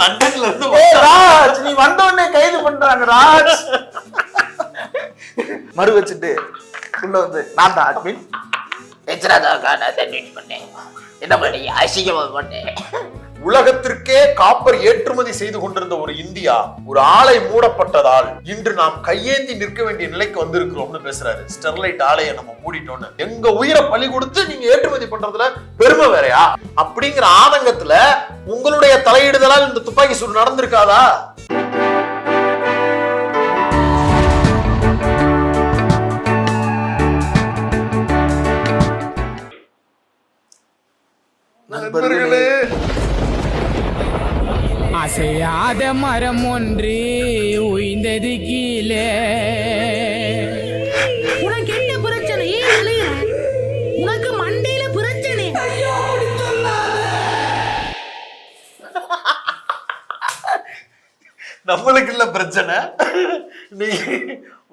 லண்டன்ல இருந்து ராஜ் நீ வந்த உடனே கைது பண்றாங்க ராஜ். மறு வச்சுட்டு உள்ள வந்து நான் தான் அட்மின் எச்சராதாக்கா நான் தண்ணீட் பண்ணேன். என்ன பண்ணி அசிங்கமா பண்ணேன் உலகத்திற்கே காப்பர் ஏற்றுமதி செய்து கொண்டிருந்த ஒரு இந்தியா ஒரு ஆலை மூடப்பட்டதால் இன்று நாம் கையேந்தி நிற்க வேண்டிய நிலைக்கு வந்திருக்கிறோம்னு பேசுறாரு. ஸ்டெர்லைட் ஆலையை நம்ம மூடிட்டோம்னு. எங்க உயிரை பலி கொடுத்து நீங்க ஏற்றுமதி பண்றதுல பெருமை வேறையா? அப்படிங்கிற ஆதங்கத்துல உங்களுடைய தலையிடுதலால் இந்த துப்பாக்கி சூடு நடந்திருக்காதா? நண்பர்களே அசையாத மரம் ஒன்று உய்ந்தது கீழே. உனக்கு என்ன பிரச்சனை? ஏன் உனக்கு மண்டையில பிரச்சனை. நம்மளுக்கு இல்ல பிரச்சனை. நீ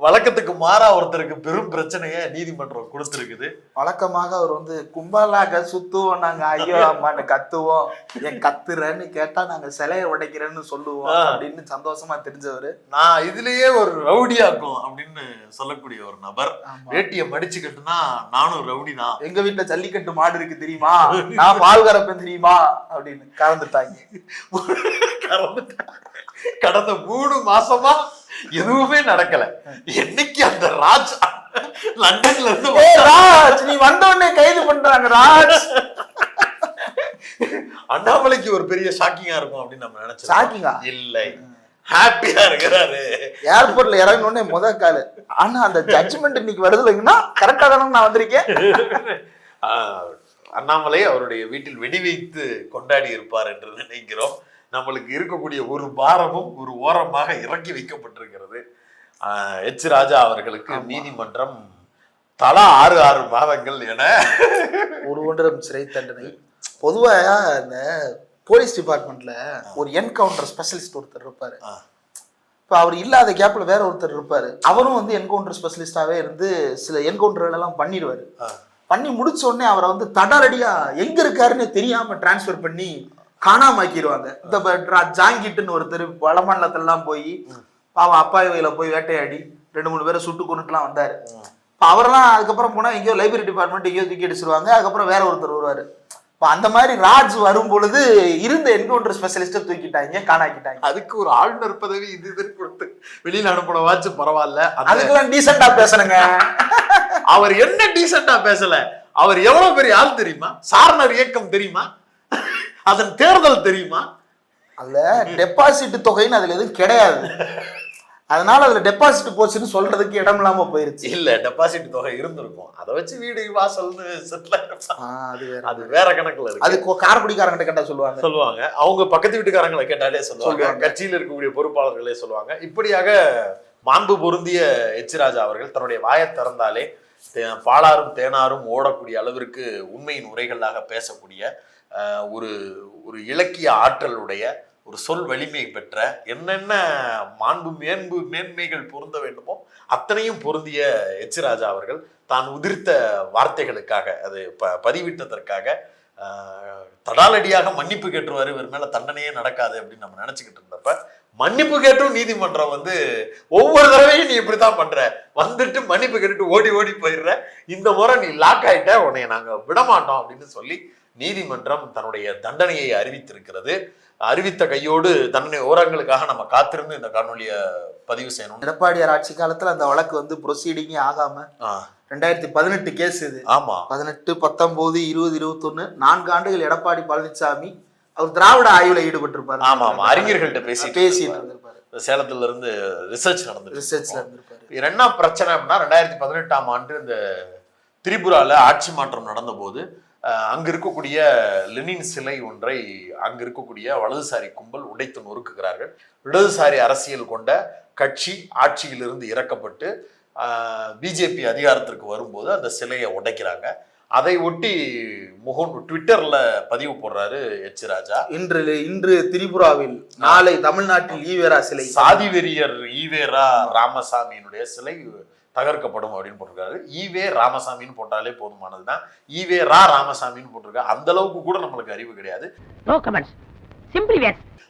வழக்கத்துக்கு மாறா ஒருத்தருக்கு பெரும் பிரச்சனைய நீதிமன்றம் கொடுத்திருக்குது. வழக்கமாக அவர் வந்து கும்பலாக சுத்துவோம் நாங்க ஐயோ அம்மான்னு கத்துவோம். ஏன் கத்துறேன்னு கேட்டா நாங்க சிலையை உடைக்கிறேன்னு சொல்லுவோம். அப்படின்னு சந்தோஷமா தெரிஞ்சவரு. நான் இதுலயே ஒரு ரவுடியாக்கும் அப்படின்னு சொல்லக்கூடிய ஒரு நபர். வேட்டியை மடிச்சு கட்டுனா நானும் ரவுடி தான். எங்க வீட்டுல ஜல்லிக்கட்டு மாடு இருக்கு தெரியுமா? நான் பால் கறப்பேன் தெரியுமா? அப்படின்னு கறந்துட்டாங்க. கடந்த மூணு மாசமா எதுவுமே நடக்கல. என்னைக்கு அந்த ராஜ் லண்டன்ல இருந்து ராஜ் நீ வந்த உடனே கைது பண்றாங்க ராஜ். அண்ணாமலைக்கு ஒரு பெரிய ஷாக்கிங்கா இருக்கும் அப்படின்னு நம்ம நினைச்சோம் ஷாக்கிங்கா? இல்லை. ஹாப்பியா இருக்கிறாரு. ஏர்போர்ட்ல இறங்கின உடனே முத காலு. ஆனா அந்த ஜட்ஜ்மெண்ட் இன்னைக்கு வருது இல்லைங்கன்னா கரெக்டா தானே நான் வந்திருக்கேன். அண்ணாமலை அவருடைய வீட்டில் வெடி வைத்து கொண்டாடி இருப்பார் என்று நினைக்கிறோம். நம்மளுக்கு இருக்கக்கூடிய ஒரு பாரமும் ஒரு ஓரமாக இறக்கி வைக்கப்பட்டிருக்கிறது. எச் ராஜா அவர்களுக்கு நீதிமன்றம் தலா ஆறு ஆறு மாதங்கள் என ஒரு ஒன்றம் சிறை தண்டனை. பொதுவா இந்த போலீஸ் டிபார்ட்மெண்ட்ல ஒரு என்கவுண்டர் ஸ்பெஷலிஸ்ட் ஒருத்தர் இருப்பாரு. இப்ப அவர் இல்லாத கேப்ல வேற ஒருத்தர் இருப்பாரு. அவரும் வந்து என்கவுண்டர் ஸ்பெஷலிஸ்டாவே இருந்து சில என்கவுண்டர்கள் எல்லாம் பண்ணிடுவாரு. பண்ணி முடிச்ச உடனே அவரை வந்து தடாலடியா எங்க இருக்காருன்னு தெரியாம டிரான்ஸ்ஃபர் பண்ணி காணாம ஆக்கிடுவாங்க இந்த ஜாங்கிட்டுன்னு ஒருத்தர் வடமாநிலத்துல எல்லாம் போய் பாவம் அப்பாவி வயல போய் வேட்டையாடி ரெண்டு மூணு பேரை சுட்டு கொண்டுட்டுலாம் வந்தாரு. இப்ப அவரெல்லாம் அதுக்கப்புறம் போனா எங்கேயோ லைப்ரரி டிபார்ட்மெண்ட் எங்கேயோ தூக்கி அடிச்சிருவாங்க. அதுக்கப்புறம் வேற ஒருத்தர் வருவாரு. இப்ப அந்த மாதிரி ராஜ் வரும் பொழுது இருந்த என்கவுண்டர் ஸ்பெஷலிஸ்ட தூக்கிட்டாங்க காணாக்கிட்டாங்க. அதுக்கு ஒரு ஆளுநர் பதவி இது இது கொடுத்து வெளியில அனுப்பின வாச்சு பரவாயில்ல அதுக்கெல்லாம் டீசெண்டா பேசணுங்க அவர் என்ன டீசெண்டா பேசல? அவர் எவ்வளவு பெரிய ஆள் தெரியுமா? சாரணர் இயக்கம் தெரியுமா? அதன் தேர்தல் தெரியுமா? அதுல டெபாசிட் தொகைன்னு அதுல எதுவும் கிடையாது. அதனால அதுல டெபாசிட் போச்சுன்னு சொல்றதுக்கு இடம் இல்லாம போயிருச்சு. இல்ல டெபாசிட் தொகை இருந்திருக்கும். அதை வச்சு வீடு வாசல்னு செட்டில் அது வேற. அது வேற கணக்குல இருக்கு. அது காரைக்குடிக்காரங்கிட்ட கேட்டா சொல்லுவாங்க. சொல்லுவாங்க. அவங்க பக்கத்து வீட்டுக்காரங்களை கேட்டாலே சொல்லுவாங்க. கட்சியில் இருக்கக்கூடிய பொறுப்பாளர்களே சொல்லுவாங்க. இப்படியாக மாண்பு பொருந்திய எச் ராஜா அவர்கள் தன்னுடைய வாயை திறந்தாலே பாலாரும் தேனாரும் ஓடக்கூடிய அளவிற்கு உண்மையின் உரைகளாக பேசக்கூடிய ஒரு ஒரு இலக்கிய ஆற்றலுடைய ஒரு சொல் வலிமை பெற்ற என்னென்ன மாண்பு மேன்பு மேன்மைகள் பொருந்த வேண்டுமோ அத்தனையும் பொருந்திய எச் ராஜா அவர்கள் தான் உதிர்த்த வார்த்தைகளுக்காக அது ப பதிவிட்டதற்காக தடாலடியாக மன்னிப்பு கேட்டுருவாரு. இவர் மேல தண்டனையே நடக்காது அப்படின்னு நம்ம நினைச்சுக்கிட்டு இருந்தப்ப மன்னிப்பு கேட்டும் நீதிமன்றம் வந்து ஒவ்வொரு தடவையும் நீ இப்படித்தான் பண்ற. வந்துட்டு மன்னிப்பு கேட்டுட்டு ஓடி ஓடி போயிடுற. இந்த முறை நீ லாக் ஆயிட்ட உன்னைய நாங்க விடமாட்டோம் அப்படின்னு சொல்லி நீதிமன்றம் தன்னுடைய தண்டனையை அறிவித்திருக்கிறது. அறிவித்த கையோடு தண்டனை ஓரங்களுக்காக நம்ம காத்திருந்து இந்த காணொலியை பதிவு செய்யணும். எடப்பாடியார் ஆட்சி காலத்துல அந்த வழக்கு வந்து ப்ரொசீடிங்கே ஆகாம ரெண்டாயிரத்தி பதினெட்டு கேஸ் இது. ஆமா. பதினெட்டு பத்தொன்பது இருபது இருபத்தொன்னு நான்கு ஆண்டுகள் எடப்பாடி பழனிசாமி அவர் திராவிட ஆய்வுல ஈடுபட்டிருப்பாரு. ஆமா ஆமா. அறிஞர்கள்ட்ட பேசிட்டு பேசிட்டு இருந்திருப்பாரு. சேலத்துல இருந்து ரிசர்ச் நடந்துட்டு ரிசர்ச்ல இருந்திருப்பாரு என்ன பிரச்சனை அப்படின்னா ரெண்டாயிரத்தி பதினெட்டாம் ஆண்டு இந்த திரிபுரால ஆட்சி மாற்றம் நடந்தபோது அஹ், அங்க இருக்கக்கூடிய லெனின் சிலை ஒன்றை அங்க இருக்கக்கூடிய வலதுசாரி கும்பல் உடைத்து நொறுக்குகிறார்கள். இடதுசாரி அரசியல் கொண்ட கட்சி ஆட்சியிலிருந்து இறக்கப்பட்டு பிஜேபி அதிகாரத்திற்கு வரும்போது அந்த சிலையை உடைக்கிறாங்க. அதை ஒட்டி முகன் ட்விட்டர்ல பதிவு போடுறாரு எச் ராஜா. இன்று இன்று திரிபுராவில் நாளை தமிழ்நாட்டில் ஈவேரா சிலை. சாதி வெறியர் ஈவேரா ராமசாமியினுடைய சிலை தகர்க்கப்படும் அப்படின்னு போட்டிருக்காரு. ஈவே ராமசாமின்னு போட்டாலே போதுமானதுதான். ஈவே ரா ராமசாமின்னு போட்டிருக்காரு அந்த அளவுக்கு கூட நம்மளுக்கு அறிவு கிடையாது.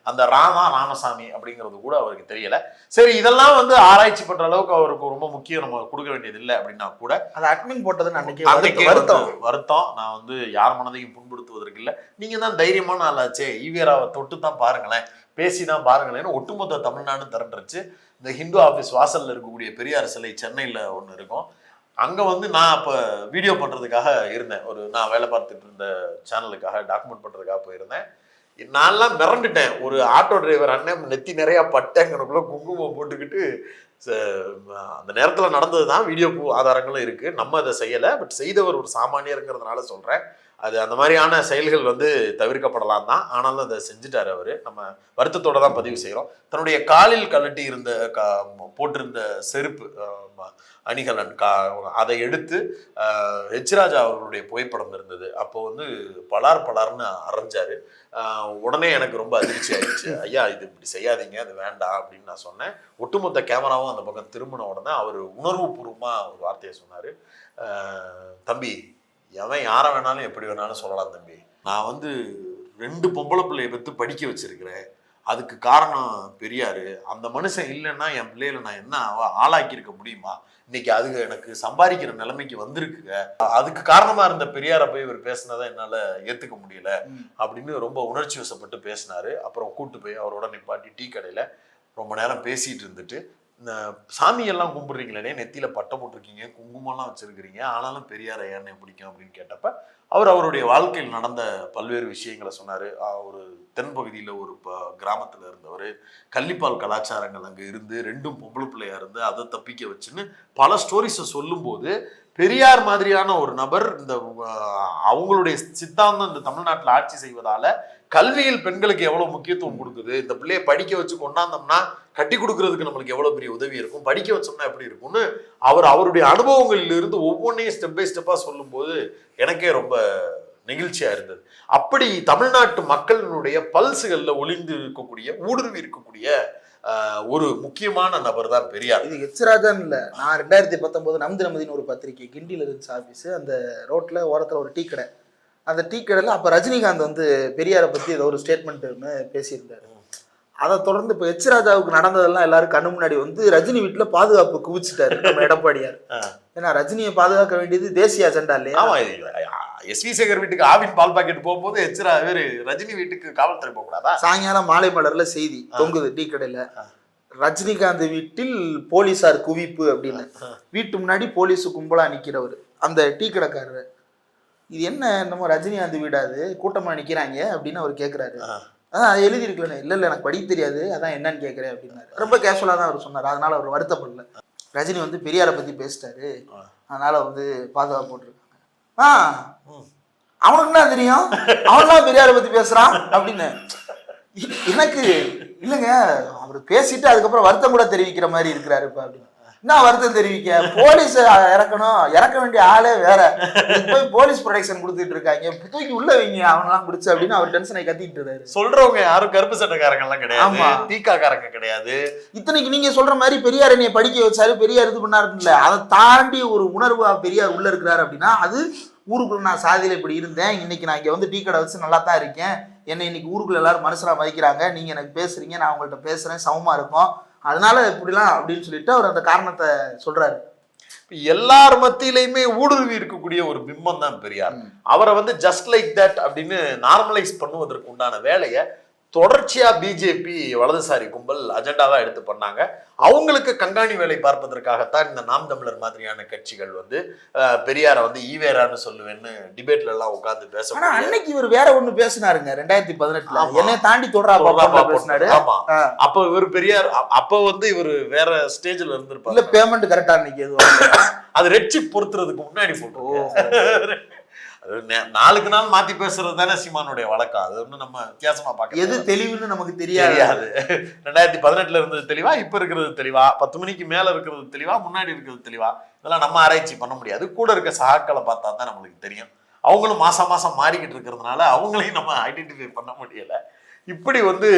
அந்த ராமா ராமசாமி அப்படிங்கிறது கூட அவருக்கு தெரியல. சரி இதெல்லாம் வந்து ஆராய்ச்சி பண்ற அளவுக்கு அவருக்கு ரொம்ப முக்கியம். நம்ம கொடுக்க வேண்டியது இல்லை அப்படின்னா கூட அது அட்மின் போட்டதுன்னு அன்னைக்கு அன்னைக்கே வருத்தம். வருத்தம். நான் வந்து யார் மனதையும் புண்படுத்துவதற்கு இல்லை. நீங்க தான் தைரியமான ஆளாச்சே ஈவேராவை தொட்டு தான் பாருங்களேன் பேசி தான் பாருங்களேன்னு ஒட்டுமொத்த தமிழ்நாடு திரண்டுருச்சு. இந்த ஹிந்து ஆஃபீஸ் வாசலில் இருக்கக்கூடிய பெரியார் சிலை சென்னையில் ஒன்று இருக்கும். அங்கே வந்து நான் அப்போ வீடியோ பண்ணுறதுக்காக இருந்தேன். ஒரு நான் வேலை பார்த்துட்டு இருந்த சேனலுக்காக டாக்குமெண்ட் பண்ணுறதுக்காக போயிருந்தேன். நான்லாம் மிரண்டுட்டேன். ஒரு ஆட்டோ டிரைவர் அண்ணன் நெத்தி நிறையா பட்டேங்கனுக்குள்ள குங்குமம் போட்டுக்கிட்டு ச- அந்த நேரத்தில் நடந்தது தான் வீடியோ ஆதாரங்களும் இருக்குது நம்ம அதை செய்யலை. பட் செய்தவர் ஒரு சாமானியருங்கிறதுனால சொல்கிறேன் அது அந்த மாதிரியான செயல்கள் வந்து தவிர்க்கப்படலாம் தான். ஆனாலும் அதை செஞ்சுட்டார் அவர். நம்ம வருத்தத்தோட தான் பதிவு செய்கிறோம் தன்னுடைய காலில் கழட்டி இருந்த கா போட்டிருந்த செருப்பு அணிகலன் கா அதை எடுத்து ஹெச்ராஜா அவர்களுடைய புகைப்படம் இருந்தது. அப்போ வந்து பலார் பலார்னு அரைஞ்சாரு. உடனே எனக்கு ரொம்ப அதிர்ச்சி ஆயிடுச்சு. ஐயா இது இப்படி செய்யாதீங்க அது வேண்டாம் அப்படின்னு நான் சொன்னேன். ஒட்டுமொத்த கேமராவும் அந்த பக்கம் திரும்பின உடனே அவர் உணர்வுபூர்வமாக ஒரு வார்த்தையை சொன்னார். தம்பி எவன் யாரை வேணாலும் எப்படி வேணாலும் சொல்லலாம் தம்பி. நான் வந்து ரெண்டு பொம்பளை பிள்ளைய பெற்று படிக்க வச்சிருக்கிறேன். அதுக்கு காரணம் பெரியாரு. அந்த மனுஷன் இல்லைன்னா என் பிள்ளைகளை நான் என்ன ஆளாக்கியிருக்க முடியுமா? இன்னைக்கு அது எனக்கு சம்பாதிக்கிற நிலைமைக்கு வந்திருக்குங்க அதுக்கு காரணமா இருந்த பெரியாரை போய் இவர் பேசினதை என்னால ஏத்துக்க முடியல. அப்படின்னு ரொம்ப உணர்ச்சி வசப்பட்டு பேசினாரு. அப்புறம் கூட்டு போய் அவரோட நிப்பாட்டி டீ கடையில ரொம்ப நேரம் பேசிட்டு இருந்துட்டு இந்த சாமியெல்லாம் கும்பிட்றீங்களே நெத்தியில பட்டை போட்டிருக்கீங்க குங்குமம்லாம் வச்சிருக்கிறீங்க ஆனாலும் பெரியார் ஐயானே பிடிக்கும் அப்படின்னு கேட்டப்ப அவர் அவருடைய வாழ்க்கையில் நடந்த பல்வேறு விஷயங்களை சொன்னார். ஒரு தென்பகுதியில் ஒரு ப கிராமத்தில் இருந்தவர் கள்ளிப்பால் கலாச்சாரங்கள் அங்கே இருந்து ரெண்டும் பொம்பளை பிள்ளையாக இருந்து அதை தப்பிக்க வச்சுன்னு பல ஸ்டோரிஸை சொல்லும்போது பெரியார் மாதிரியான ஒரு நபர் இந்த அவங்களுடைய சித்தாந்தம் இந்த தமிழ்நாட்டில் ஆட்சி செய்வதால கல்வியில் பெண்களுக்கு எவ்வளவு முக்கியத்துவம் கொடுக்குது? இந்த பிள்ளைய படிக்க வச்சு கொண்டாந்தோம்னா கட்டி கொடுக்கறதுக்கு நம்மளுக்கு எவ்வளவு பெரிய உதவி இருக்கும்? படிக்க வச்சோம்னா எப்படி இருக்கும்னு அவர் அவருடைய அனுபவங்களில் இருந்து ஒவ்வொன்றையும் ஸ்டெப் பை ஸ்டெப்பா சொல்லும்போது எனக்கே ரொம்ப நெகிழ்ச்சியா இருந்தது. அப்படி தமிழ்நாட்டு மக்களினுடைய பல்சுகள்ல ஒளிந்து இருக்கக்கூடிய ஊடுருவி இருக்கக்கூடிய ஒரு முக்கியமான நபர் தான் பெரியார். இது எச்ராஜான்னு இல்ல. நான் ரெண்டாயிரத்தி பத்தொன்பது நம் தினமதினு ஒரு பத்திரிக்கை கிண்டியில் இருந்துச்சு ஆஃபீஸ் அந்த ரோட்ல ஓரத்துல ஒரு டீ கடை. அந்த டீ கடையில் அப்போ ரஜினிகாந்த் வந்து பெரியாரை பத்தி ஏதோ ஒரு ஸ்டேட்மெண்ட் ஒன்று பேசியிருந்தாரு. அதை தொடர்ந்து இப்போ எச் ராஜாவுக்கு நடந்ததெல்லாம் எல்லாரும் கண்ணு முன்னாடி வந்து ரஜினி வீட்டுல பாதுகாப்பு குவிச்சிட்டாரு நம்ம எடப்பாடியார். ஏன்னா ரஜினியை பாதுகாக்க வேண்டியது தேசிய அஜெண்டா இல்லையா? எஸ் வி சேகர் வீட்டுக்கு ஆவின் பால் பாக்கெட் போகும்போது எச்சரா வேறு ரஜினி வீட்டுக்கு காவல்துறை போக கூடாதா? சாயங்காலம் மாலை மலர்ல செய்தி தொங்குது டீ கடையில. ரஜினிகாந்த் வீட்டில் போலீசார் குவிப்பு அப்படின்னு. வீட்டு முன்னாடி போலீஸ் கும்பலா நிக்கிறவர். அந்த டீ கடைக்காரரு. இது என்ன நம்ம ரஜினிகாந்த் வீடாது கூட்டமா நிக்கிறாங்க அப்படின்னு அவர் கேக்குறாரு. ஆ. அதான் அது எழுதி இருக்கல இல்ல இல்ல எனக்கு படிக்க தெரியாது. அதான் என்னன்னு கேக்குறேன் அப்படின்னாரு. ரொம்ப கேஷுவலா தான் அவர் சொன்னார். அதனால அவர் வருத்தப்படல. ரஜினி வந்து பெரியாரை பத்தி பேசிட்டாரு. அதனால வந்து பாதுகாப்பு போட்டிருக்காங்க. ஆ. அவனுக்கு என்ன தெரியும்? அவன்லாம் பெரியாரை பத்தி பேசுறான் அப்படின்னு. எனக்கு இல்லைங்க. அவர் பேசிட்டு அதுக்கப்புறம் வருத்தம் கூட தெரிவிக்கிற மாதிரி இருக்கிறாரு இப்ப அப்படின்னு. என்ன வருத்தம் தெரிவிக்க? போலீஸ் இறக்கணும். இறக்க வேண்டிய ஆளே வேற. போய் போலீஸ் ப்ரொடெக்ஷன் கொடுத்துட்டு இருக்காங்க. தூக்கி உள்ள வைங்க. அவனெல்லாம் பிடிச்சு அப்படின்னு அவர் டென்ஷனை கத்திட்டு இருக்காரு. சொல்றவங்க யாரும் கருப்பு சட்டைக்காரங்க எல்லாம் கிடையாது. ஆமா. தீக்காக்காரங்க கிடையாது. இத்தனைக்கு நீங்க சொல்ற மாதிரி பெரியார் என்னைய படிக்க வச்சாரு. பெரியார் இது பண்ணாரு இல்ல. அதை தாண்டி ஒரு உணர்வு பெரியார் உள்ள இருக்கிறாரு அப்படின்னா அது ஊருக்குள்ள நான் சாதியில இப்படி இருந்தேன். இன்னைக்கு நான் இங்க வந்து டீ கடை வச்சு நல்லா தான் இருக்கேன். என்னை இன்னைக்கு ஊருக்குள்ள எல்லாரும் மனுஷனா மதிக்கிறாங்க. நீங்க எனக்கு பேசுறீங்க. நான் உங்கள்ட்ட பேசுறேன். சமமா இருக்கும். அதனால இப்படிலாம் அப்படின்னு சொல்லிட்டு அவர் அந்த காரணத்தை சொல்றாரு. எல்லார் மத்தியிலையுமே ஊடுருவி இருக்கக்கூடிய ஒரு பிம்பம் தான் பெரியார். அவரை வந்து ஜஸ்ட் லைக் தட் அப்படின்னு நார்மலைஸ் பண்ணுவதற்கு உண்டான வேலையை தொடர்ச்சியா பிஜேபி வலதுசாரி கும்பல் அஜெண்டாவா எடுத்து பண்ணாங்க. அவங்களுக்கு கண்காணி வேலை பார்ப்பதற்காகத்தான் இந்த நாம் தமிழர் மாதிரியான கட்சிகள் வந்து பெரியாரை வந்து ஈவேரான்னு சொல்லுவேன்னு டிபேட்ல எல்லாம் உட்கார்ந்து ஆனா பேச அன்னைக்கு இவர் வேற ஒண்ணு பேசினாருங்க ரெண்டாயிரத்தி பதினெட்டுல. என்னை தாண்டி தொடரா பேசினாரு. ஆமா. அப்ப இவர் பெரியார் அப்ப வந்து இவர் வேற ஸ்டேஜ்ல இல்ல இருந்திருப்பாரு பேமெண்ட் கரெக்டா எதுவும் அது ரெட் சிப் பொருத்துறதுக்கு முன்னாடி போட்டு அது நே- நாளுக்கு நாள் மாத்தி பேசுறது தானே சீமானுடைய வழக்கம். அது ஒண்ணு நம்ம வித்தியாசமா பார்க்க எது தெளிவுன்னு நமக்கு தெரியாது. தெரியாது. ரெண்டாயிரத்தி பதினெட்டுல இருந்தது தெளிவா இப்ப இருக்கிறது தெளிவா பத்து மணிக்கு மேல இருக்கிறது தெளிவா முன்னாடி இருக்கிறது தெளிவா இதெல்லாம் நம்ம ஆராய்ச்சி பண்ண முடியாது. கூட இருக்க சகாக்களை பார்த்தா தான் நம்மளுக்கு தெரியும். அவங்களும் மாசம் மாசம் மாறிக்கிட்டு இருக்கிறதுனால அவங்களையும் நம்ம ஐடென்டிஃபை பண்ண முடியல. இப்படி வந்து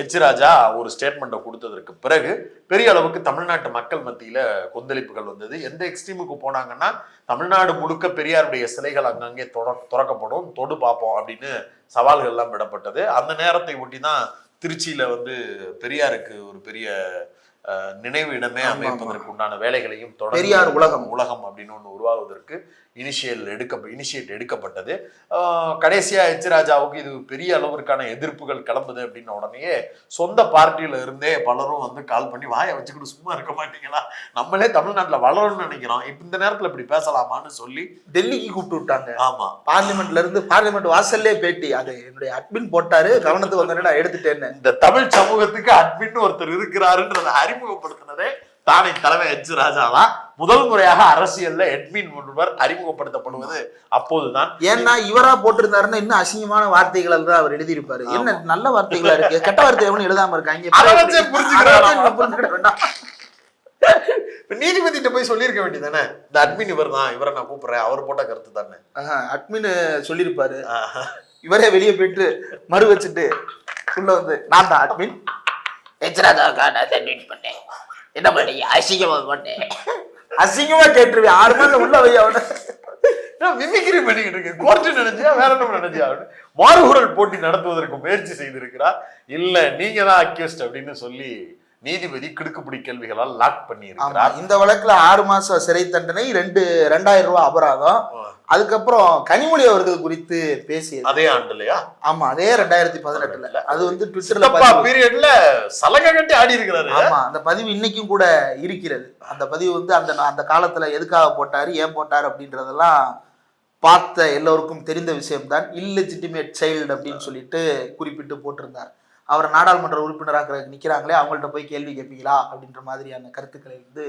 எச் ராஜா ஒரு ஸ்டேட்மெண்ட்டை கொடுத்ததற்கு பிறகு பெரிய அளவுக்கு தமிழ்நாட்டு மக்கள் மத்தியில கொந்தளிப்புகள் வந்தது. எந்த எக்ஸ்ட்ரீமுக்கு போனாங்கன்னா தமிழ்நாடு முழுக்க பெரியாருடைய சிலைகள் அங்கங்கே தொட திறக்கப்படும் தொடு பார்ப்போம் அப்படின்னு சவால்கள் எல்லாம் விடப்பட்டது. அந்த நேரத்தை ஒட்டி தான் திருச்சியில வந்து பெரியாருக்கு ஒரு பெரிய அஹ், நினைவு இடமே அமைப்பதற்கு உண்டான வேலைகளையும் பெரியார் உலகம். உலகம் அப்படின்னு ஒன்று உருவாவதற்கு இனிஷியல் எடுக்க இனிஷியேட் எடுக்கப்பட்டது. ஆஹ் கடைசியா எச் ராஜாவுக்கு இது பெரிய அளவிற்கான எதிர்ப்புகள் கிளம்புது அப்படின்ன உடனேயே சொந்த பார்ட்டியில இருந்தே பலரும் வந்து கால் பண்ணி வாயை வச்சுக்கிட்டு சும்மா இருக்க மாட்டீங்களா? நம்மளே தமிழ்நாட்டுல வளரணும்னு நினைக்கிறோம். இப்ப இந்த நேரத்துல இப்படி பேசலாமான்னு சொல்லி டெல்லிக்கு கூப்பிட்டு விட்டாங்க. ஆமா. பார்லிமெண்ட்ல இருந்து பார்லிமெண்ட் வாசல்லே பேட்டி. அது என்னுடைய அட்மின் போட்டாரு. கவனத்துக்கு வந்தோடனே நான் எடுத்துட்டேன்னு. இந்த தமிழ் சமூகத்துக்கு அட்மின் ஒருத்தர் இருக்கிறாருன்றதை அறிமுகப்படுத்தினதே தானே தலைமை எச் ராஜா தான் முதல் முறையாக அரசியல்ல அட்மின் ஒருவர் அறிமுகப்படுத்தப்படுவது அப்போதுதான். ஏன்னா இவரா போட்டிருந்தாருன்னா இன்னும் அசிங்கமான வார்த்தைகள் தான் அவர் எழுதியிருப்பாரு. என்ன நல்ல வார்த்தைகளா இருக்கு? கெட்ட வார்த்தை எவனும் எழுதாம இருக்காங்க? நீதிபதிட்ட போய் சொல்லியிருக்க வேண்டியதானே இந்த அட்மின் இவர் தான் இவரை நான் கூப்பிடுறேன். அவர் போட்ட கருத்து தானே? அட்மின் சொல்லியிருப்பாரு. இவரே வெளியே போயிட்டு மறு வச்சுட்டு உள்ள வந்து நான் தான் அட்மின் எச்ராஜாக்கா நான் பண்ணேன். என்ன பண்ணி அசிங்கமா பண்ணேன். அசிங்கமா கேட்டுருவேன். ஆறு மாசம் உள்ள வை அவன. மிமிக்ரி பண்ணிக்கிட்டு இருக்கு கோர்ட்டு நினைச்சியா வேற என்ன நினைச்சியா மாறுகுரல் போட்டி நடத்துவதற்கு முயற்சி செய்திருக்கிறா இல்ல நீங்க தான் அக்யூஸ்ட் அப்படின்னு சொல்லி நீதிபதி கிடுக்குப்பிடி கேள்விகளால் லாக் பண்ணி ஆமா இருக்கிறார் இந்த வழக்குல ஆறு மாசம் சிறை தண்டனை ரெண்டு ரெண்டாயிரம் ரூபாய் அபராதம். அதுக்கப்புறம் கனிமொழி அவர்கள் குறித்து பேசியது. அதே ஆண்டுலயா? ஆமா அதே ரெண்டாயிரத்தி பதினெட்டுல. அது வந்து ட்விட்டர்ல பீரியட்ல சலகை கட்டி ஆடி இருக்கிறாரு. ஆமா அந்த பதிவு இன்னைக்கும் கூட இருக்கிறது. அந்த பதிவு வந்து அந்த அந்த காலத்துல எதுக்காக போட்டாரு ஏன் போட்டாரு அப்படின்றதெல்லாம் பார்த்த எல்லோருக்கும் தெரிந்த விஷயம்தான். இல்லெஜிட்டிமேட் சைல்டு அப்படின்னு சொல்லிட்டு குறிப்பிட்டு போட்டிருந்தார். அவர் நாடாளுமன்ற உறுப்பினராக நிற்கிறாங்களே அவங்கள்ட்ட போய் கேள்வி கேட்பீங்களா? அப்படின்ற மாதிரியான கருத்துக்களை வந்து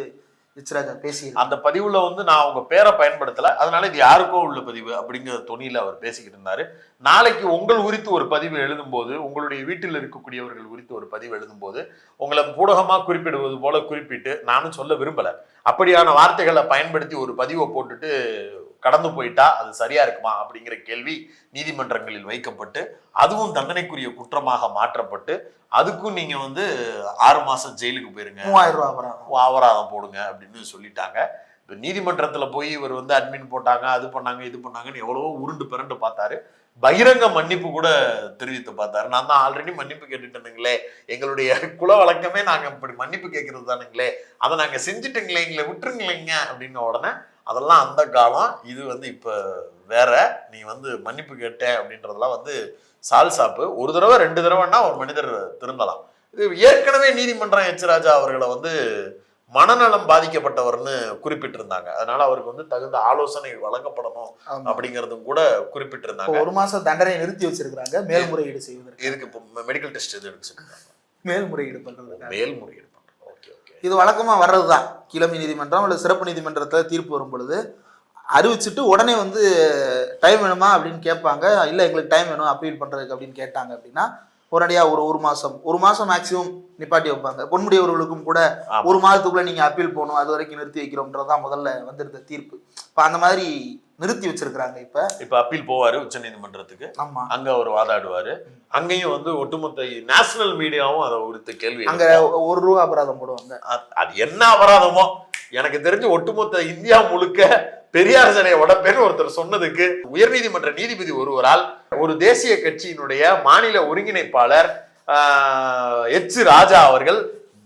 ரிச்ராஜா பேசி அந்த பதிவுல வந்து நான் அவங்க பேரை பயன்படுத்தல. அதனால இது யாருக்கோ உள்ள பதிவு அப்படிங்கிற துணியில அவர் பேசிக்கிட்டு இருந்தாரு. நாளைக்கு உங்கள் குறித்து ஒரு பதிவு எழுதும்போது உங்களுடைய வீட்டில் இருக்கக்கூடியவர்கள் குறித்து ஒரு பதிவு எழுதும்போது உங்களை ஊடகமாக குறிப்பிடுவது போல குறிப்பிட்டு நானும் சொல்ல விரும்பல. அப்படியான வார்த்தைகளை பயன்படுத்தி ஒரு பதிவை போட்டுட்டு கடந்து போயிட்டா அது சரியா இருக்குமா அப்படிங்கிற கேள்வி நீதிமன்றங்களில் வைக்கப்பட்டு அதுவும் தண்டனைக்குரிய குற்றமாக மாற்றப்பட்டு அதுக்கும் நீங்க வந்து ஆறு மாசம் ஜெயிலுக்கு போயிருங்க. மூவாயிரம் ரூபாய் அபராதம் அபராதம் போடுங்க அப்படின்னு சொல்லிட்டாங்க. இப்போ நீதிமன்றத்துல போய் இவர் வந்து அட்மின் போட்டாங்க அது பண்ணாங்க இது பண்ணாங்கன்னு எவ்வளவோ உருண்டு பிறண்டு பார்த்தாரு. பகிரங்க மன்னிப்பு கூட தெரிவித்து பார்த்தாரு. நான் தான் ஆல்ரெடி மன்னிப்பு கேட்டுட்டேனுங்களே எங்களுடைய குல வழக்கமே நாங்க இப்படி மன்னிப்பு கேட்கறது தானுங்களே. அதை நாங்க செஞ்சுட்டுங்களே எங்களை விட்டுருங்களேங்க அப்படின்ன உடனே அதெல்லாம் அந்த காலம். இது வந்து இப்ப வேற. நீ வந்து மன்னிப்பு கேட்ட அப்படின்றதெல்லாம் வந்து சால்சாப்பு ஒரு தடவை ரெண்டு தடவைன்னா ஒரு மனிதர் திருந்தலாம். இது ஏற்கனவே நீதிமன்றம் எச் ராஜா அவர்களை வந்து மனநலம் பாதிக்கப்பட்டவர்னு குறிப்பிட்டிருந்தாங்க. அதனால அவருக்கு வந்து தகுந்த ஆலோசனை வழங்கப்படணும். அப்படிங்கறதும் கூட குறிப்பிட்டிருந்தாங்க. ஒரு மாசம் தண்டனை நிறுத்தி வச்சிருக்காங்க மேல்முறையீடு செய்வதற்கு. இதுக்கு மெடிக்கல் டெஸ்ட் எது எடுக்க சொல்லிருக்காங்க மேல்முறையீடு பண்றதுக்காக. மேல்முறையீடு இது வழக்கமாக வர்றது தான் கிழமை நீதிமன்றம் அல்லது சிறப்பு நீதிமன்றத்தில் தீர்ப்பு வரும் பொழுது அறிவிச்சிட்டு உடனே வந்து டைம் வேணுமா? அப்படின்னு கேட்பாங்க. இல்லை எங்களுக்கு டைம் வேணும் அப்பீல் பண்ணுறதுக்கு அப்படின்னு கேட்டாங்க அப்படின்னா உடனடியா ஒரு ஒரு மாசம் ஒரு மாசம் மேக்சிமம் நிப்பாட்டி வைப்பாங்க. பொன்முடியவர்களுக்கும் கூட. ஒரு மாதத்துக்குள்ள நீங்க அப்பீல் போகணும் அது வரைக்கும் நிறுத்தி வைக்கிறோம்ன்றதுதான் முதல்ல வந்திருந்த தீர்ப்பு. இப்ப அந்த மாதிரி நிறுத்தி வச்சிருக்கிறாங்க இப்ப. இப்ப அப்பீல் போவாரு உச்ச நீதிமன்றத்துக்கு. ஆமா. அங்க அவர் வாதாடுவாரு. அங்கேயும் வந்து ஒட்டுமொத்த நேஷனல் மீடியாவும் அதை குறித்து கேள்வி அங்க. ஒரு ரூபா அபராதம் போடுவாங்க. அது- அது என்ன அபராதமோ? எனக்கு தெரிஞ்சு ஒட்டுமொத்த இந்தியா முழுக்க பெரியார் சிலையை உடப்பேன்னு ஒருத்தர் சொன்னதுக்கு உயர்நீதிமன்ற நீதிபதி ஒருவரால் ஒரு தேசிய கட்சியினுடைய மாநில ஒருங்கிணைப்பாளர் எச் ராஜா அவர்கள்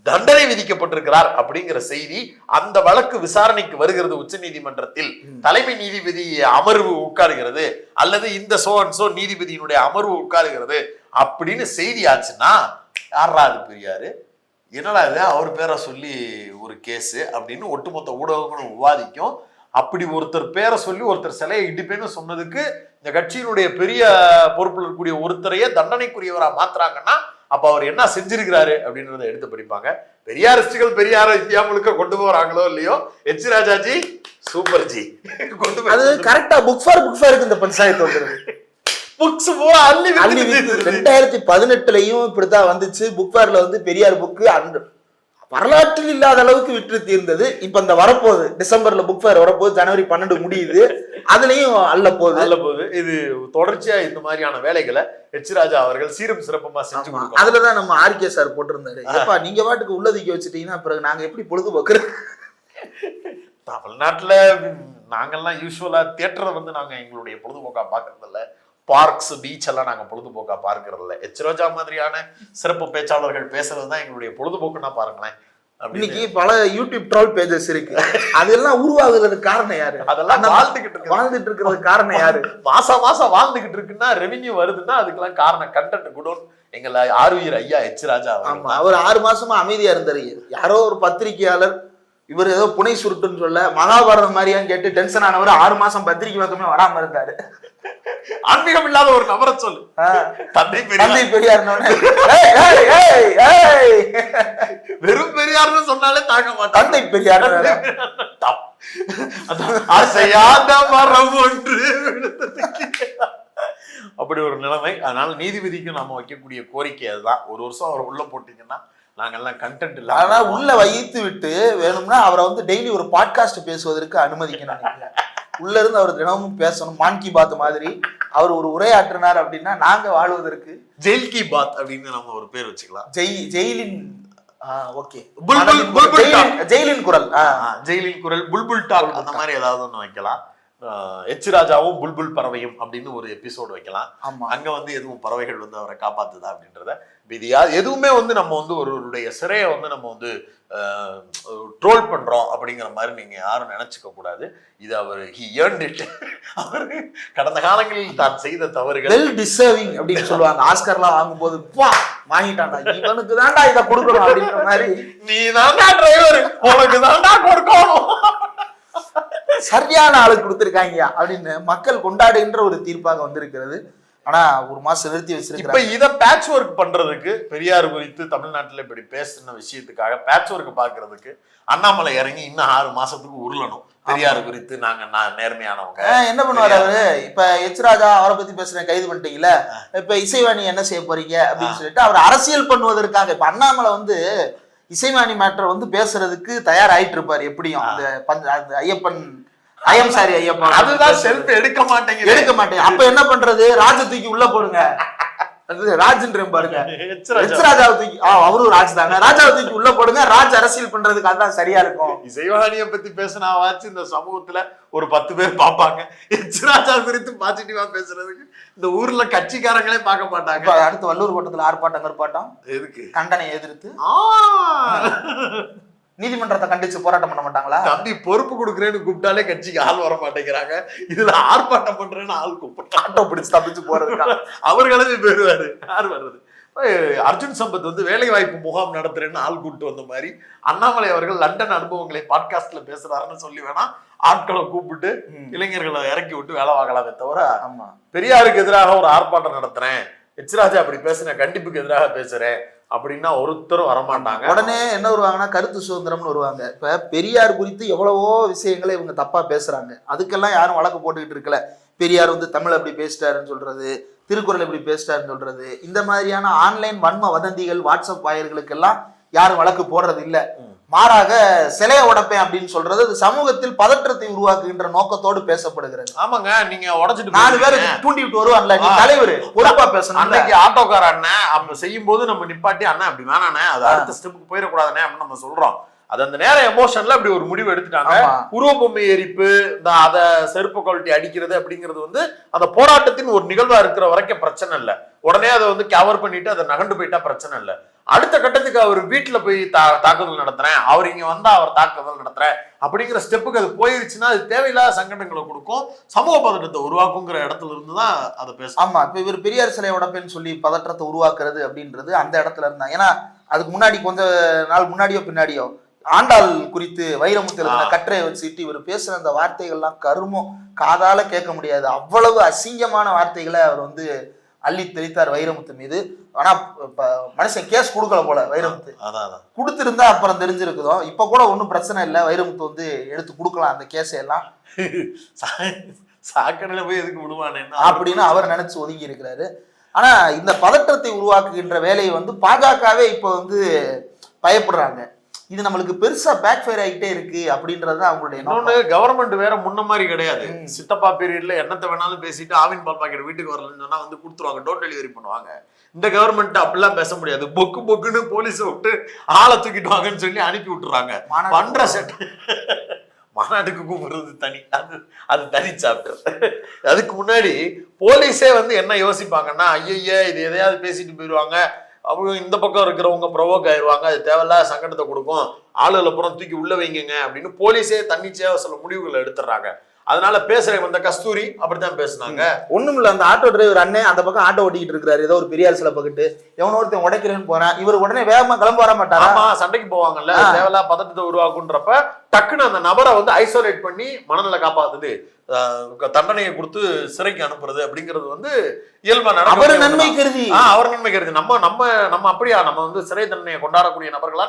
தண்டனை விதிக்கப்பட்டிருக்கிறார் அப்படிங்கிற செய்தி அந்த வழக்கு விசாரணைக்கு வருகிறது உச்ச நீதிமன்றத்தில். தலைமை நீதிபதி அமர்வு உட்காருகிறது அல்லது இந்த சோ அண்ட் சோ நீதிபதியினுடைய அமர்வு உட்காருகிறது அப்படின்னு செய்தி ஆச்சுன்னா யாரா அது பெரியாரு? என்னடா இது? அவர் பேரை சொல்லி ஒரு கேஸ் அப்படின்னு ஒட்டுமொத்த ஊடகங்களும் விவாதிக்கும். அப்படி ஒருத்தர் பேரை சொல்லி ஒருத்தர் சிலையை இடிப்பேன்னு சொன்னதுக்கு இந்த கட்சியினுடைய பெரிய பொறுப்பில் இருக்கக்கூடிய ஒருத்தரையே தண்டனைக்குரியவரா மாத்துறாங்கன்னா அப்ப அவர் என்ன செஞ்சிருக்கிறாரு அப்படின்றத எடுத்து படிப்பாங்க. பெரியாரிஸ்டுகள் பெரியார இந்தியா முழுக்க கொண்டு போறாங்களோ இல்லையோ? H Rajaji super ji. கொண்டு அது கரெக்டா புக் ஃபார் புக் ஃபாருக்கு இந்த பஞ்சாயத்து வந்துருது. புக்ஸ் பூரா அள்ளி ரெண்டாயிரத்தி பதினெட்டுலயும் இப்படித்தான் வந்துச்சு. புக் ஃபேர்ல வந்து பெரியார் புக்கு அந்த வரலாற்றில் இல்லாத அளவுக்கு விற்று தீர்ந்தது. இப்ப இந்த வரப்போகுது. டிசம்பர்ல புக் ஃபேர் வரப்போகுது. ஜனவரி பன்னெண்டு முடியுது. அதுலயும் அல்ல போகுது நல்ல போது இது தொடர்ச்சியா இந்த மாதிரியான வேலைகளை எச் ராஜா அவர்கள் சீரும் சிறப்புமா செஞ்சு அதுலதான் நம்ம ஆர்கே சார் போட்டிருந்தாரு. ஏப்பா நீங்க பாட்டுக்கு உள்ளதுக்கு வச்சுட்டீங்கன்னா பிறகு நாங்க எப்படி பொழுதுபோக்குறது? தமிழ்நாட்டுல நாங்கெல்லாம் யூஸ்வலா தியேட்டரை வந்து நாங்க எங்களுடைய பொழுதுபோக்கா பாக்குறது இல்ல பார்க்ஸ் பீச் எல்லாம் நாங்க பொழுதுபோக்கா பார்க்கறது இல்ல. எச் ரோஜா மாதிரியான சிறப்பு பேச்சாளர்கள் பேசுறது தான் எங்களுடைய பொழுதுபோக்குன்னா பாருங்களேன். இன்னைக்கு பல யூடியூப் ட்ரோல் பேஜஸ் இருக்கு. அதெல்லாம் உருவாகுறதுக்கு காரணம் யாரு? அதெல்லாம் வாழ்ந்துகிட்டு இருக்கு வாழ்ந்துட்டு இருக்கிறதுக்கு காரணம் யாரு? மாசம் மாசம் வாழ்ந்துகிட்டு இருக்குன்னா ரெவென்யூ வருதுன்னா அதுக்கெல்லாம் காரணம் கண்டென்ட் குடோன் எங்களை ஆறுயிர் ஐயா எச் ராஜா ஆமா அவர் ஆறு மாசமா அமைதியா இருந்தாரு. யாரோ ஒரு பத்திரிகையாளர் இவர் ஏதோ புனை சுருட்டுன்னு சொல்ல மகாபாரதம் மாதிரியான்னு கேட்டு டென்ஷன் ஆனவர் ஆறு மாசம் பத்திரிக்கை பக்கமே வராம இருந்தாரு. ஆன்மீகம் இல்லாத ஒரு நபரை சொல்லு. தந்தை பெரியார். பெரியார் வெறும் பெரியார்னு சொன்னாலே தாங்க மாட்டாங்க. தந்தை பெரியார். அசையாத மரம் ஒன்று. அப்படி ஒரு நிலைமை. அதனால நீதிபதிக்கு நாம வைக்கக்கூடிய கோரிக்கை அதுதான். ஒரு வருஷம் அவரை உள்ள போட்டீங்கன்னா நாங்கெல்லாம் கண்டென்ட் ஆனா இல்லாம உள்ள வைத்து விட்டு வேணும்னா அவரை வந்து டெய்லி ஒரு பாட்காஸ்ட் பேசுவதற்கு அனுமதிக்கணும். உள்ள இருந்து அவர் தினமும் பேசணும். மான் கி பாத் மாதிரி அவர் ஒரு உரையாற்றினார் அப்படின்னா நாங்க வாழ்வதற்கு ஜெயில் கி பாத் அப்படின்னு நம்ம ஒரு பேர் வச்சுக்கலாம். ஜெய் ஜெயிலின் ஓகே. புல்புல் ஜெயிலின் குரல் ஜெயிலின் குரல் புல்புல் டாக் அந்த மாதிரி ஏதாவது ஒண்ணு வைக்கலாம். எச் ராஜாவும் புல்புல் பறவையும் அப்படின்னு ஒரு எபிசோடு வைக்கலாம். அங்க வந்து எதுவும் பறவைகள் வந்து அவரை காப்பாத்துதா அப்படின்றத விதியா எதுவுமே வந்து நம்ம வந்து ஒருவருடைய சிறையை வந்து நம்ம வந்து ட்ரோல் பண்றோம் அப்படிங்கிற மாதிரி நீங்க யாரும் நினைச்சுக்க கூடாது. இது அவர் ஹி ஏர்ன்ட் அவர் கடந்த காலங்களில் தான் செய்த தவறுகள். வெல் டிசர்விங் அப்படின்னு சொல்லுவாங்க. ஆஸ்கர்லாம் வாங்கும்போது பா வாங்கிட்டான்டா. இவனுக்கு தான்டா இதை கொடுக்கணும் அப்படின்ற மாதிரி. நீ தான்டா டிரைவர் உனக்கு தான்டா கொடுக்கணும். சரியான ஆளுக்கு கொடுத்துருக்காங்க அப்படின்னு மக்கள் கொண்டாடுகின்ற ஒரு தீர்ப்பாக வந்திருக்கிறது. ஆனா ஒரு மாசம் நிறுத்தி இப்ப வச்சிருக்கிறாங்க இத பேட்ச் ஒர்க் பண்றதுக்கு பெரியார் குறித்து தமிழ்நாட்டுல இப்படி பேசின விஷயத்துக்காக பேட்ச் ஒர்க் பாக்குறதுக்கு அண்ணாமலை இறங்கி இன்னும் ஆறு மாசத்துக்கு உருளணும். பெரியார் குறித்து நாங்க நான் நேர்மையானவங்க. என்ன பண்ணுவாரு அவரு? இப்ப எச் ராஜா அவரை பத்தி பேசுறேன் கைது பண்ணிட்டீங்கல்ல? இப்ப இசைவாணி என்ன செய்ய போறீங்க? அப்படின்னு சொல்லிட்டு அவர் அரசியல் பண்ணுவதற்காக இப்ப அண்ணாமலை வந்து இசைவாணி மேட்டர் வந்து பேசுறதுக்கு தயாராயிட்டு இருப்பாரு எப்படியும். அந்த ஐயப்பன் ஐயம் சாரி ஐயப்பன். அதுதான் செல்ஃப் எடுக்க மாட்டேங்குது. எடுக்க மாட்டேன் அப்ப என்ன பண்றது? ராஜ தூக்கி உள்ள போடுங்க. ராஜ்ன்ற பாருங்க. எச் ராஜாவை அவரும் ராஜ் தாங்க ராஜாவை தூக்கி உள்ள போடுங்க ராஜ் அரசியல் பண்றதுக்கு அதான் சரியா இருக்கும். இசைவாணிய பத்தி பேசினாவாச்சு இந்த சமூகத்துல ஒரு பத்து பேர் பார்ப்பாங்க. எச் ராஜா குறித்து பாசிட்டிவா பேசுறதுக்கு இந்த ஊர்ல கட்சிக்காரங்களே பார்க்க மாட்டாங்க. அடுத்து வள்ளூர் கோட்டத்துல ஆர்ப்பாட்டம் கற்பாட்டம் எதுக்கு? கண்டனை எதிர்த்து. ஆ! நீதிமன்றத்தை கண்டிச்சு போராட்டம் பண்ண மாட்டாங்களா? தம்பி பொறுப்பு கொடுக்குறேன்னு கூப்பிட்டாலே கட்சிக்கு ஆள் வர மாட்டேங்கிறாங்க. இதுல ஆர்ப்பாட்டம் பண்றேன்னு ஆள் கூப்பிட்டாங்க ஆட்டோ பிடிச்சு தப்பிச்சு போறதுக்கா? அவர் கிளம்பி போயிருவாரு யார் வர்றது? அர்ஜுன் சம்பத் வந்து வேலை வாய்ப்பு முகாம் நடத்துறேன்னு ஆள் கூப்பிட்டு வந்த மாதிரி அண்ணாமலை அவர்கள் லண்டன் அனுபவங்களை பாட்காஸ்ட்ல பேசுறாருன்னு சொல்லி வேணா ஆட்களை கூப்பிட்டு இளைஞர்களை இறக்கி விட்டு வேலை வாங்கலாமே தவிர ஆமா. பெரியாருக்கு எதிராக ஒரு ஆர்ப்பாட்டம் நடத்துறேன். எச் ராஜா அப்படி பேசுன கண்டிப்புக்கு எதிராக பேசுறேன் அப்படின்னா ஒருத்தரும் வரமாட்டாங்க. உடனே என்ன வருவாங்கன்னா கருத்து சுதந்திரம்னு வருவாங்க. இப்ப பெரியார் குறித்து எவ்வளவோ விஷயங்களை இவங்க தப்பா பேசுறாங்க. அதுக்கெல்லாம் யாரும் வழக்கு போட்டுக்கிட்டு இருக்கல. பெரியார் வந்து தமிழ் அப்படி பேசிட்டாருன்னு சொல்றது திருக்குறள் இப்படி பேசிட்டாருன்னு சொல்றது இந்த மாதிரியான ஆன்லைன் வன்ம வதந்திகள் வாட்ஸ்அப் வாயர்களுக்கெல்லாம் யாரும் வழக்கு போடுறது இல்ல. மாறாக சிலையை உடைப்பேன் அப்படின்னு சொல்றது அது சமூகத்தில் பதற்றத்தை உருவாக்குகின்ற நோக்கத்தோடு பேசப்படுகிறது. ஆமாங்க நீங்க உடைச்சிட்டு நாலு பேர். தூண்டி விட்டு வருவான்ல நீ. தலைவர் பொறுப்பா பேசணும் அன்னைக்கு ஆட்டோக்கார அண்ணன் அப்ப செய்யும் போது நம்ம நிப்பாட்டி அண்ணன் அப்படி வேணாண்ணே அது அடுத்த ஸ்டெப்புக்கு போயிடக்கூடாதுண்ணே அப்படின்னு நம்ம சொல்றோம். அது அந்த நேர எமோஷன்ல அப்படி ஒரு முடிவு எடுத்துட்டாங்க. உருவபொம்மை எரிப்பு இந்த அத செருப்பு கழட்டி அடிக்கிறது அப்படிங்கிறது வந்து அந்த போராட்டத்தின் ஒரு நிகழ்வா இருக்கிற வரைக்கும் பிரச்சனை இல்ல. உடனே அதை வந்து கவர் பண்ணிட்டு அதை நகண்டு போயிட்டா பிரச்சனை இல்ல. அடுத்த கட்டத்துக்கு அவர் வீட்டுல போய் தா தாக்குதல் நடத்துறேன். அவர் இங்க வந்தா அவர் தாக்குதல் நடத்துறேன். அப்படிங்கிற ஸ்டெப்புக்கு அது போயிருச்சுன்னா அது தேவையில்லாத சங்கடங்களை கொடுக்கும். சமூக பதட்டத்தை உருவாக்குங்கிற இடத்துல இருந்து தான் அதை பேச ஆமா இப்ப இவர் பெரியார் சிலை உடப்பேன்னு சொல்லி பதற்றத்தை உருவாக்குறது அப்படின்றது அந்த இடத்துல இருந்தா. ஏன்னா அதுக்கு முன்னாடி கொஞ்ச நாள் முன்னாடியோ பின்னாடியோ ஆண்டாள் குறித்து வைரமுத்து எழுதின. கட்டுரையை வச்சுட்டு இவர் பேசுற அந்த வார்த்தைகள்லாம் கருமம். காதால கேட்க முடியாது. அவ்வளவு அசிங்கமான வார்த்தைகளை அவர் வந்து அள்ளி தெளித்தார் வைரமுத்து மீது. ஆனா இப்ப மனுஷன் கேஸ் கொடுக்கல போல வைரமுத்து. கொடுத்திருந்தா அப்புறம் தெரிஞ்சிருக்குதோ? இப்ப கூட ஒன்றும் பிரச்சனை இல்லை. வைரமுத்து வந்து எடுத்து கொடுக்கலாம் அந்த கேஸை எல்லாம். சாக்கடையில போய் எதுக்கு விடுவானே அப்படின்னு அவர் நினைச்சு ஒதுங்கி இருக்கிறாரு. ஆனா இந்த பதற்றத்தை உருவாக்குகின்ற வேலையை வந்து பாஜகவே இப்போ வந்து பயப்படுறாங்க. இது நம்மளுக்கு பெருசா பேக் ஃபயர் ஆகிட்டே இருக்கு அப்படின்றது அவங்களுடைய நோக்கம். கவர்மெண்ட் வேற முன்ன மாதிரி கிடையாது. சித்தப்பா பீரியட்ல என்னத்தை வேணாலும் பேசிட்டு ஆவின் பால் பாக்கெட் வீட்டுக்கு வரலன்னு சொன்னா வந்து கொடுத்துருவாங்க டோர் டெலிவரி பண்ணுவாங்க. இந்த கவர்மெண்ட் அப்படிலாம் பேச முடியாது. பொக்கு பொக்குன்னு போலீஸை விட்டு ஆளை தூக்கிட்டு வாங்கன்னு சொல்லி அனுப்பி விட்டுறாங்க. பண்ற செட் மாநாட்டுக்கு கூப்பிடுறது தனி. அது அது தனி சாப்டர் அதுக்கு முன்னாடி போலீஸே வந்து என்ன யோசிப்பாங்கன்னா ஐயய்ய இது எதையாவது பேசிட்டு போயிடுவாங்க அவங்க இந்த பக்கம் இருக்கிறவங்க ப்ரொவோக் ஆயிடுவாங்க அது தேவையில்லாத சங்கடத்தை கொடுக்கும். ஆளுகளை புறம் தூக்கி உள்ள வைங்கங்க அப்படின்னு போலீஸே தன்னிச்சையா சில முடிவுகளை எடுத்துடுறாங்க. அதனால பேசுற வந்த கஸ்தூரி அப்படித்தான் பேசுனாங்க. ஒண்ணும் இல்ல அந்த ஆட்டோ டிரைவர் அண்ணே அந்த பக்கம் ஆட்டோ ஓட்டிக்கிட்டு இருக்காரு ஏதோ ஒரு பெரியார் சில பக்கத்து. எவனோ ஒருத்தன் உடைக்கிறேன்னு போறான். இவர் உடனே வேகமா கிளம்ப வர மாட்டாரா? ஆமா சண்டைக்கு போவாங்கல்ல. தேவையில்லா பதட்டத்தை உருவாக்குன்றப்ப டக்குன்னு அந்த நபரை வந்து ஐசோலேட் பண்ணி மனநல காப்பாத்துது. தண்டனையை கொடுத்து சிறைக்கு அனுப்புறது அப்படிங்கிறது வந்து இயல்பா அவர் நன்மை. கருதி. அவர் நன்மை கருது. நம்ம நம்ம நம்ம அப்படியா? நம்ம வந்து சிறை தண்டனையை கொண்டாடக்கூடிய நபர்களா.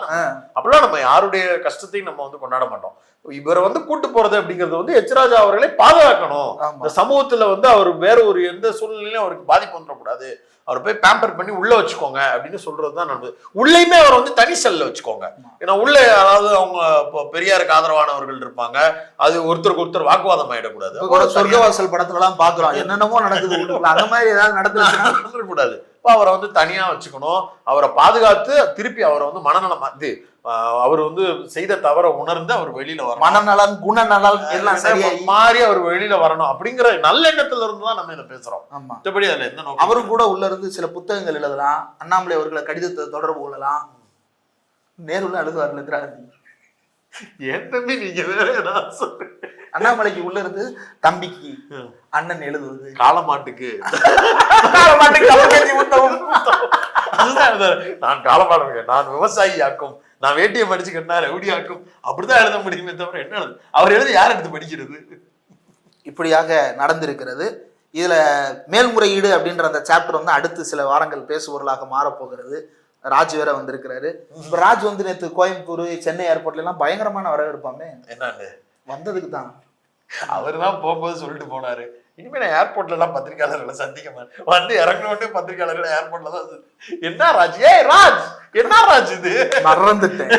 அப்படிலாம் நம்ம யாருடைய கஷ்டத்தையும் நம்ம வந்து கொண்டாட மாட்டோம். இவரை வந்து கூட்டு போறது அப்படிங்கிறது வந்து எச்ராஜா அவர்களை பாதுகாக்கணும். இந்த சமூகத்துல வந்து அவர் வேற ஒரு எந்த சூழ்நிலையிலும் அவருக்கு பாதிப்பு வந்துடக்கூடாது. அவர் போய் பேம்பர் பண்ணி உள்ள வச்சுக்கோங்க அப்படின்னு சொல்றது தான் நல்லது உள்ளேயுமே அவர் வந்து தனி செல்ல வச்சுக்கோங்க. ஏன்னா உள்ள யாராவது அவங்க இப்போ பெரியாருக்கு ஆதரவானவர்கள் இருப்பாங்க. அது ஒருத்தருக்கு ஒருத்தர் வாக்குவாதம் ஆயிடக்கூடாது. சொர்க்கவாசல் படத்துல எல்லாம் பாக்குறோம் என்னென்னமோ நடக்குது. அந்த மாதிரி ஏதாவது நடந்துச்சுன்னா கூடாது இப்போ அவரை வந்து தனியா வச்சுக்கணும். அவரை பாதுகாத்து திருப்பி அவரை வந்து மனநலம் இது அவர் வந்து செய்த தவறை உணர்ந்து அவர் வெளியில வரணும். மனநலன் குணநலன் எல்லாம் மாறி அவர் வெளியில வரணும் அப்படிங்கிற நல்லெண்ணத்துல இருந்து தான் நம்ம இதை பேசுறோம். மற்றபடி அதுல எந்த நோக்கம் அவரும் கூட உள்ள இருந்து சில புத்தகங்கள் எழுதலாம். அண்ணாமலை அவர்களை கடிதத்தை தொடர்பு கொள்ளலாம். நேருல அழுதுவார் நித்ராந்தி ஏன் தம்பி நீங்க வேற ஏதாவது சொல்றீங்க? அண்ணாமலைக்கு உள்ள இருந்து தம்பிக்கு அண்ணன் எழுதுவது. காலமாட்டுக்கு மாட்டுக்கு கப்பல் கட்டி ஊத்தவும். அதுதான் எழுதுறாரு. நான் காலமாடுங்க நான் விவசாயி ஆக்கும் நான் வேட்டியை படிச்சுக்கிட்டா ரவுடி ஆக்கும் அப்படிதான் எழுத முடியுமே தவிர என்ன எழுது? அவர் எழுதி யார் எடுத்து படிக்கிறது? இப்படியாக நடந்திருக்கிறது. இதுல மேல்முறையீடு அப்படின்ற அந்த சாப்டர் வந்து அடுத்து சில வாரங்கள் பேசுபொருளாக மாறப்போகிறது. ராஜ் வேற வந்திருக்கிறாரு. இப்ப ராஜ் வந்து நேத்து கோயம்புத்தூர் சென்னை ஏர்போர்ட்ல எல்லாம் பயங்கரமான வரவேற்பாமே. என்னன்னு வந்ததுக்கு தான் அவர் தான் போகும்போது சொல்லிட்டு போனாரு. இனிமே நான் ஏர்போர்ட்ல எல்லாம் பத்திரிகையாளர்களை சந்திக்க மாட்டேன். வந்து இறங்கினோடனே பத்திரிகையாளர்களை ஏர்போர்ட்ல தான் என்ன ராஜ்? ஏய் ராஜ்! என்ன ராஜ் இது? மறந்துட்டேன்.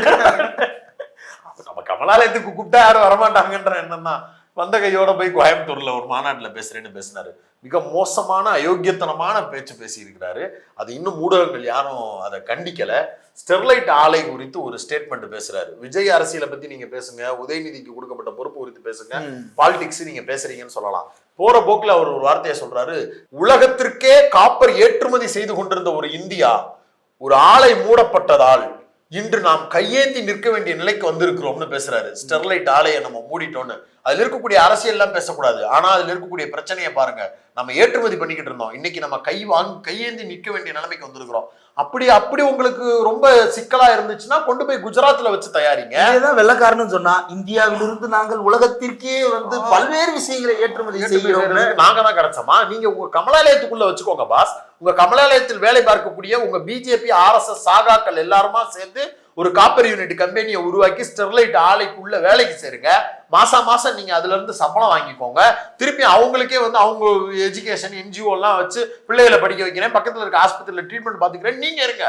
நம்ம கமலாலயத்துக்கு கூப்பிட்டா யாரும் வரமாட்டாங்கன்ற என்னன்னா வந்த கையோட போய் கோயம்புத்தூர்ல ஒரு மாநாட்டுல பேசுறேன்னு பேசினாரு. மிக மோசமான அயோக்கியத்தனமான பேச்சு பேசியிருக்கிறாரு. அது இன்னும் ஊடகங்கள் யாரும் அதை கண்டிக்கல. ஸ்டெர்லைட் ஆலை குறித்து ஒரு ஸ்டேட்மெண்ட் பேசுறாரு. விஜய் அரசியலை பத்தி நீங்க பேசுங்க உதயநிதிக்கு கொடுக்கப்பட்ட பொறுப்பு குறித்து பேசுங்க. பாலிடிக்ஸ் நீங்க பேசுறீங்கன்னு சொல்லலாம். போற போக்கில் அவர் ஒரு வார்த்தையை சொல்றாரு உலகத்திற்கே காப்பர் ஏற்றுமதி செய்து கொண்டிருந்த ஒரு இந்தியா ஒரு ஆலை மூடப்பட்டதால் இன்று நாம் கையேந்தி நிற்க வேண்டிய நிலைக்கு வந்திருக்கிறோம்னு பேசுறாரு. ஸ்டெர்லைட் ஆலையை நம்ம மூடிட்டோம்னு. அதுல இருக்கக்கூடிய அரசியல் எல்லாம் பேசக்கூடாது. ஆனா அதுல இருக்கக்கூடிய பிரச்சனையை பாருங்க. நம்ம ஏற்றுமதி பண்ணிக்கிட்டு இருந்தோம். இன்னைக்கு நம்ம கை வாங்க கையேந்தி நிற்க வேண்டிய நிலைமைக்கு வந்திருக்கிறோம். அப்படி அப்படி உங்களுக்கு ரொம்ப சிக்கலா இருந்துச்சுன்னா கொண்டு போய் குஜராத்ல வச்சு தயாரிங்க. இதேதான் வெள்ளக்காரன்னு சொன்னா இந்தியாவிலிருந்து நாங்கள் உலகத்திற்கே வந்து பல்வேறு விஷயங்களை ஏற்றுமதி செய்கிறோம். நாங்க தான் கிடைச்சோமா? நீங்க உங்க கமலாலயத்துக்குள்ள வச்சுக்கோங்க பாஸ் உங்க கமலாலயத்தில் வேலை பார்க்கக்கூடிய உங்க பிஜேபி ஆர்எஸ்எஸ் சாகாக்கள் எல்லாருமா சேர்ந்து ஒரு காப்பர் யூனிட் கம்பெனியை உருவாக்கி ஸ்டெர்லைட் ஆலைக்குள்ள வேலைக்கு சேருங்க. மாசம் மாசம் நீங்க அதுல இருந்து சம்பளம் வாங்கிக்கோங்க. திருப்பி அவங்களுக்கே வந்து அவங்க எஜுகேஷன் என்ஜிஓ எல்லாம் வச்சு பிள்ளைகளை படிக்க வைக்கிறேன். பக்கத்துல இருக்க ஆஸ்பத்திரியில ட்ரீட்மெண்ட் பாத்துக்கிறேன். நீங்க இருங்க.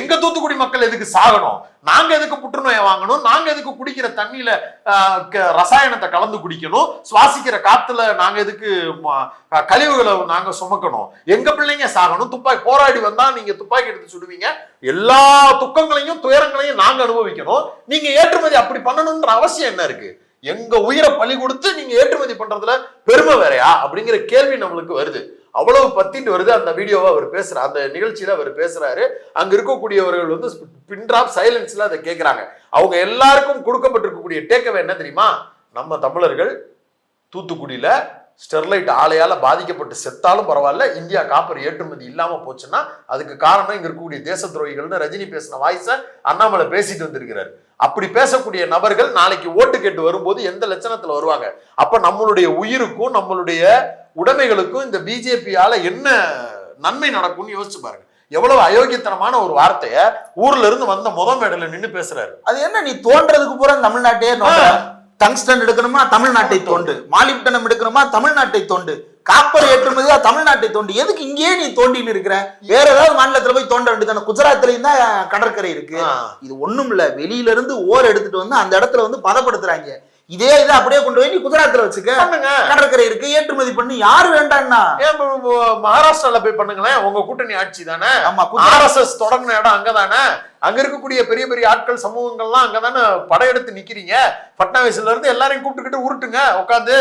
எங்க தூத்துக்குடி மக்கள் எதுக்கு சாகணும்? நாங்க எதுக்கு புற்றுநோயை வாங்கணும்? நாங்க எதுக்கு குடிக்கிற தண்ணியில ரசாயனத்தை கலந்து குடிக்கணும்? சுவாசிக்கிற காத்துல நாங்க எதுக்கு கழிவுகளை நாங்க சுமக்கணும்? எங்க பிள்ளைங்க சாகணும்? துப்பாக்கி போராடி வந்தா நீங்க துப்பாக்கி எடுத்து சுடுவீங்க. எல்லா துக்கங்களையும் துயரங்களையும் நாங்க அனுபவிக்கணும். நீங்க ஏற்றுமதி அப்படி பண்ணணும்ன்ற அவசியம் என்ன இருக்கு? எங்க உயிரை பலி கொடுத்து நீங்க ஏற்றுமதி பண்றதுல பெருமை வேறையா? அப்படிங்கிற கேள்வி நம்மளுக்கு வருது. அவ்வளவு பத்திட்டு வருது. அந்த வீடியோவை அவர் பேசுற அந்த நிகழ்ச்சியில அவர் பேசுறாரு. அங்க இருக்கக்கூடியவர்கள் வந்து பின்ட்ராப் சைலன்ஸ்ல அதை கேட்கிறாங்க அவங்க எல்லாருக்கும் கொடுக்கப்பட்டிருக்கக்கூடிய டேக்கவே என்ன தெரியுமா? நம்ம தமிழர்கள் தூத்துக்குடியில ஸ்டெர்லைட் ஆலையால பாதிக்கப்பட்டு செத்தாலும் பரவாயில்ல இந்தியா காப்பர் ஏற்றுமதி இல்லாம போச்சுன்னா அதுக்கு காரணம் இங்க இருக்கக்கூடிய தேச துரோகிகள்னு ரஜினி பேசின வாய்ஸ அண்ணாமலை பேசிட்டு வந்திருக்கிறாரு. அப்படி பேசக்கூடிய நபர்கள் நாளைக்கு ஓட்டு கேட்டு வரும்போது எந்த லட்சணத்துல வருவாங்க? அப்ப நம்மளுடைய உயிருக்கும் நம்மளுடைய உடைமைகளுக்கும் இந்த பிஜேபியால என்ன நன்மை நடக்கும்னு யோசிச்சு பாருங்க. எவ்வளவு அயோக்கியத்தனமான ஒரு வார்த்தைய ஊர்ல இருந்து வந்த முத மேடையில நின்னு பேசுறாரு. அது என்ன நீ தோன்றதுக்கு பூரா தமிழ்நாட்டையே டங்ஸ்டன் எடுக்கணுமா? தமிழ்நாட்டை தோண்டு. மாலிப்டனம் எடுக்கணுமா? தமிழ்நாட்டை தோண்டு. காப்பர் ஏற்றுமதியா? தமிழ்நாட்டை தோண்டு. எதுக்கு இங்கேயே நீ தோண்டின்னு இருக்கிற? வேற ஏதாவது மாநிலத்துல போய் தோண்ட வேண்டியதானே குஜராத்லயும் தான் கடற்கரை இருக்கு. இது ஒண்ணும் இல்ல வெளியில இருந்து ஓர் எடுத்துட்டு வந்து அந்த இடத்துல வந்து பதப்படுத்துறாங்க. இதே இதை அப்படியே கொண்டு போய் நீ குஜராத்ல வச்சுக்க. பண்ணுங்க. கடற்கரை இருக்கு ஏற்றுமதி பண்ணி. யாரு வேண்டாம்னா மகாராஷ்டிரால போய் பண்ணுங்களேன். உங்க கூட்டணி ஆட்சி தானே? ஆமா ஆர்எஸ்எஸ் தொடங்கின இடம் அங்கதானே? அங்க இருக்கக்கூடிய பெரிய பெரிய ஆட்கள் சமூகங்கள்லாம் அங்கதானே படையெடுத்து நிக்கிறீங்க? பட்னாவிஸ்ல இருந்து எல்லாரையும் கூப்பிட்டுக்கிட்டு உருட்டுங்க உட்காந்து.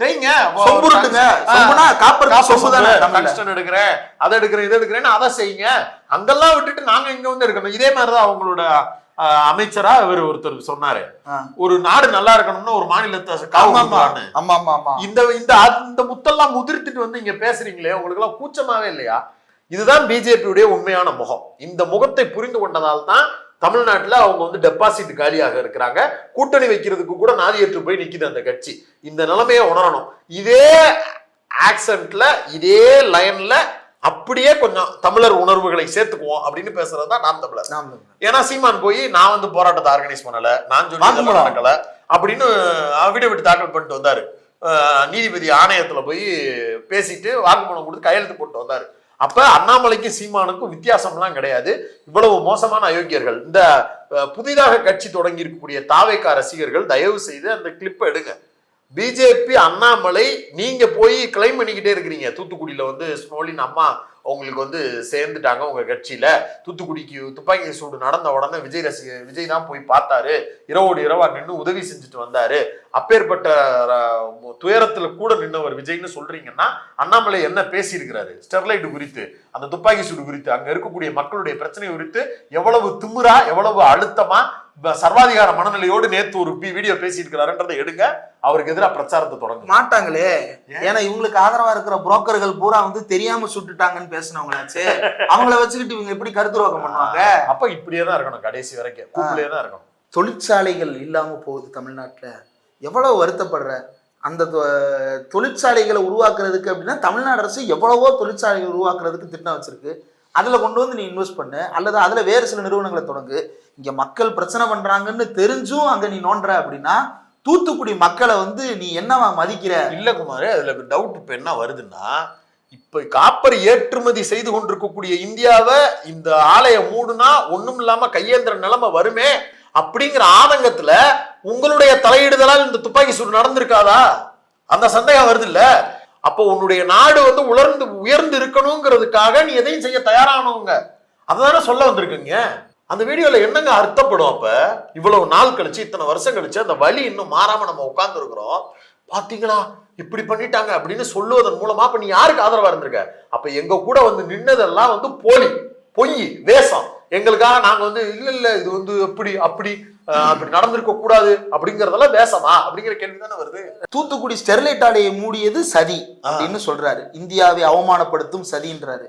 தேய்ங்க. சொம்புருட்டுங்க சொம்புனா காப்பர் சொம்பு தானே. டங்ஸ்டன் எடுக்கிறேன் அதை எடுக்கிறேன் இதை எடுக்கிறேன்னு அதை செய்யுங்க. அங்கெல்லாம் விட்டுட்டு நாங்க இங்க வந்து இருக்கணும். இதே மாதிரிதான் அவங்களோட அமைச்சரா இவர் ஒருத்தர் சொன்னாரு. ஒரு நாடு நல்லா இருக்கணும்னு ஒரு மாநிலத்தை காவு ஆமா ஆமா. கொடுக்கலான்னு. ஆமா ஆமா ஆமா. இந்த இந்த இந்த முத்தெல்லாம் முதிர்த்துட்டு வந்து இங்க பேசுறீங்களே உங்களுக்கு எல்லாம் கூச்சமாவே இல்லையா? இதுதான் பிஜேபியுடைய உண்மையான முகம். இந்த முகத்தை புரிந்து கொண்டதால் தான் தமிழ்நாட்டுல அவங்க வந்து டெபாசிட் காலியாக இருக்கிறாங்க. கூட்டணி வைக்கிறதுக்கு கூட நாதியற்று போய் நிக்குது அந்த கட்சி. இந்த நிலைமையை உணரணும். இதே ஆக்சென்ட்ல இதே லைன்ல அப்படியே கொஞ்சம் தமிழர் உணர்வுகளை சேர்த்துக்குவோம் அப்படின்னு பேசுறது தான் நாம் தமிழர். ஏன்னா சீமான் போய் நான் வந்து போராட்டத்தை ஆர்கனைஸ் பண்ணல நான் சொல்லி. நடக்கல அப்படின்னு அபிடவிட் தாக்கல் பண்ணிட்டு வந்தாரு. நீதிபதி ஆணையத்துல போய் பேசிட்டு வாக்குமூலம் கொடுத்து கையெழுத்து போட்டு வந்தாரு. அப்ப அண்ணாமலைக்கும் சீமானுக்கும் வித்தியாசம்லாம் கிடையாது. இவ்வளவு மோசமான அயோக்கியர்கள். இந்த புதிதாக கட்சி தொடங்கி இருக்கக்கூடிய தாவேக்கா ரசிகர்கள் தயவு செய்து அந்த கிளிப்பை எடுங்க. பிஜேபி அண்ணாமலை நீங்க போய் கிளைம் பண்ணிக்கிட்டே இருக்கிறீங்க. தூத்துக்குடியில வந்து ஸ்மோலின் அம்மா உங்களுக்கு வந்து சேர்ந்துட்டாங்க உங்க கட்சியில. தூத்துக்குடிக்கு துப்பாக்கி சூடு நடந்த உடனே விஜய் ரசிக விஜய் தான் போய் பார்த்தாரு. இரவோடு இரவா நின்று உதவி செஞ்சுட்டு வந்தாரு. அப்பேற்பட்ட துயரத்துல கூட நின்றவர் விஜய்னு சொல்றீங்கன்னா அண்ணாமலை என்ன பேசியிருக்கிறாரு? ஸ்டெர்லைட் குறித்து அந்த துப்பாக்கி சூடு குறித்து அங்க இருக்கக்கூடிய மக்களுடைய பிரச்சனை குறித்து எவ்வளவு திமுறா எவ்வளவு அழுத்தமா சர்வாதிகார மனநிலையோடு நேத்து ஒரு வீடியோ பேசியிருக்கிறாருன்றதை எடுங்க. அவருக்கு எதிராக பிரச்சாரத்தை தொடங்குங்க மாட்டாங்களே. ஏன்னா இவங்களுக்கு ஆதரவா இருக்கிற புரோக்கர்கள் பூரா வந்து தெரியாம சுட்டுட்டாங்கன்னு பேசினவங்களாச்சே. அவங்கள வச்சுக்கிட்டு இவங்க எப்படி கருத்துருவாக்கம் பண்ணுவாங்க? அப்ப இப்படியே தான் இருக்கணும் கடைசி வரைக்கும். கூப்பிலே தான் இருக்கணும். தொழிற்சாலைகள் இல்லாம போகுது தமிழ்நாட்டுல. எவ்வளவு வருத்தப்படுற? அந்த தொழிற்சாலைகளை உருவாக்குறதுக்கு அப்படின்னா தமிழ்நாடு அரசு எவ்வளவோ தொழிற்சாலைகள் உருவாக்குறதுக்கு திட்டம் வச்சிருக்கு. அதில் கொண்டு வந்து நீ இன்வெஸ்ட் பண்ணு அல்லது அதில் வேறு சில நிறுவனங்களை தொடங்கு. இங்கே மக்கள் பிரச்சனை பண்ணுறாங்கன்னு தெரிஞ்சும் அங்கே நீ நோண்டுற அப்படின்னா தூத்துக்குடி மக்களை வந்து நீ என்னவா மதிக்கிற? இல்லை குமார் அதில் டவுட் இப்போ என்ன வருதுன்னா இப்ப காப்பர் ஏற்றுமதி செய்து கொண்டிருக்கக்கூடிய இந்தியாவை இந்த ஆலையை மூடுனா ஒண்ணும் இல்லாம கையேந்திர நிலைமை வருமே அப்படிங்கிற ஆதங்கத்துல உங்களுடைய தலையிடுதலால் இந்த துப்பாக்கி சூடு நடந்திருக்காதா? அந்த சந்தேகம் வருது இல்ல? அப்போ உன்னுடைய நாடு வந்து உலர்ந்து உயர்ந்து இருக்கணுங்கிறதுக்காக நீ எதையும் செய்ய தயாரானவங்க. அதுதானே சொல்ல வந்திருக்குங்க? அந்த வீடியோல என்னங்க அர்த்தப்படும் அப்ப? இவ்வளவு நாள் கழிச்சு இத்தனை வருஷம் கழிச்சு அந்த வலி இன்னும் மாறாம நம்ம உட்காந்துருக்குறோம் பாத்தீங்களா? இப்படி பண்ணிட்டாங்க அப்படின்னு சொல்லுவதன் மூலமா அப்ப நீ யாருக்கு ஆதரவா இருந்திருக்க? அப்ப எங்க கூட வந்து நின்னதெல்லாம் வந்து போலி பொய் வேஷம். எங்களுக்காக நாங்க வந்து இல்ல இல்ல இது வந்து அப்படி அப்படி அப்படி நடந்திருக்க கூடாது அப்படிங்கறதெல்லாம் வேஷமா அப்படிங்கிற கேள்வி தானே வருது. தூத்துக்குடி ஸ்டெர்லைட் ஆலையை மூடியது சதி அப்படின்னு சொல்றாரு. இந்தியாவை அவமானப்படுத்தும் சதின்றாரு.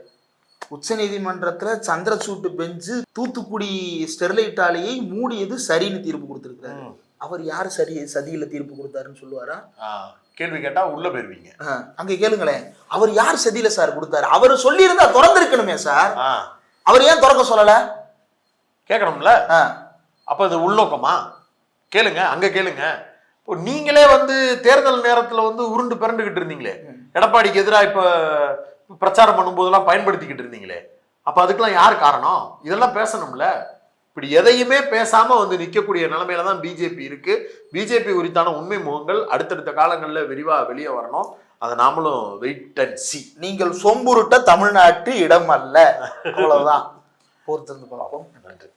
உச்சநீதிமன்றத்துல சந்திரசூட்டு பெஞ்சு தூத்துக்குடி ஸ்டெர்லைட் ஆலையை மூடியது சரின்னு தீர்ப்பு கொடுத்திருக்காரு அவர் யார் சரி சதியில தீர்ப்பு கொடுத்தாருன்னு சொல்லுவாரா? கேள்வி கேட்டா உள்ள போயிருவீங்க. அங்க கேளுங்களேன். அவர் யார் சதியில சார் கொடுத்தாரு? அவர் சொல்லியிருந்தா திறந்திருக்கணுமே சார். அவர் ஏன் திறக்க சொல்லல? கேட்கணும்ல. அப்ப இது உள்நோக்கமா? கேளுங்க அங்க கேளுங்க. இப்போ நீங்களே வந்து தேர்தல் நேரத்துல வந்து உருண்டு பிறண்டுகிட்டு இருந்தீங்களே. எடப்பாடிக்கு எதிராக இப்ப பிரச்சாரம் பண்ணும்போதெல்லாம் பயன்படுத்திக்கிட்டு இருந்தீங்களே. அப்ப அதுக்கெல்லாம் யார் காரணம்? இதெல்லாம் பேசணும்ல. இப்படி எதையுமே பேசாம வந்து நிக்கக்கூடிய நிலைமையில தான் பிஜேபி இருக்கு. பிஜேபி குறித்தான உண்மை முகங்கள் அடுத்தடுத்த காலங்கள்ல விரிவா வெளியே வரணும். அதை நாமளும் வெயிட் அண்ட் சி நீங்கள் சொம்புருட்ட தமிழ்நாட்டு இடம் அல்ல. அவ்வளவுதான். பொறுத்திருந்து பார்ப்போம். நன்றி.